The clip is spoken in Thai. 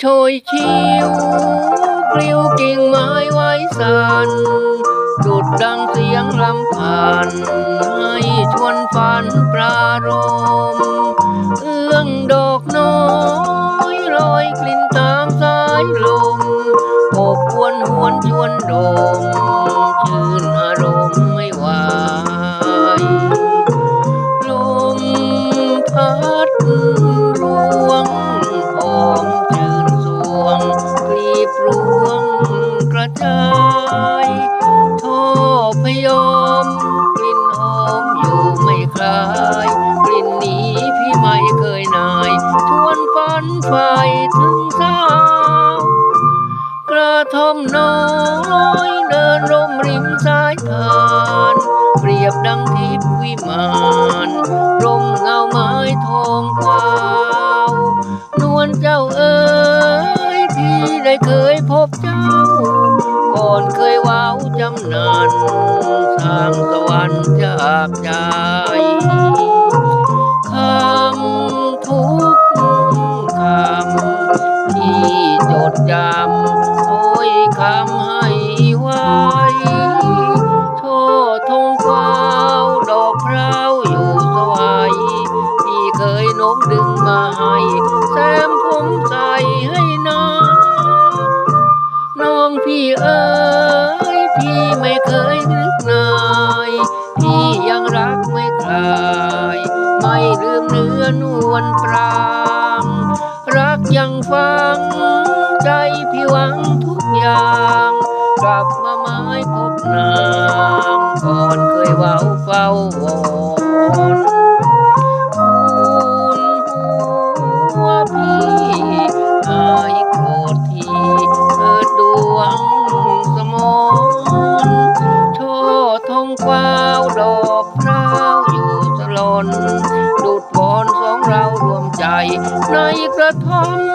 โชยชิวปลิวกิ่งไม้ไว้สันดุดดังเสียงลำพันให้ชวนฝันปรารมเอื้องดอกน้อยลอยกลิ่นตามสายลมอบอวนหวนชวนดมชื่น ฝันไฟถึงสาวกระท่อมน้อยเดินร่มริมสายทาน เปรียบดังทิพวิมานร่มเงาไม้ทองกวาว นวลเจ้าเอ๋ยพี่ได้เคยพบเจ้า ก่อนเคยว้าวจำนานสร้างสวรรค์จากใจ จำโอยคำให้ไว้โทษทงกวาดอกพร้าวอยู่สวยพี่เคยโน้มดึงมาให้แซมผมใส่ให้นางน้องพี่เอ๋ยพี่ไม่เคยนึกนายพี่ยังรักไม่คลายไม่ลืมเนื้อนวลปรางรักยังฟัง ใจพี่หวังทุกอย่าง กลับมาไม้พบนางก่อนเคยเว้าเฝ้าวอนคุณหัวพี่หายโกรธทีเถิดดวงสมนโชทงกว้าวดอกพร้าวอยู่สลนดุดวอนสองเรารวมใจในกระท่อม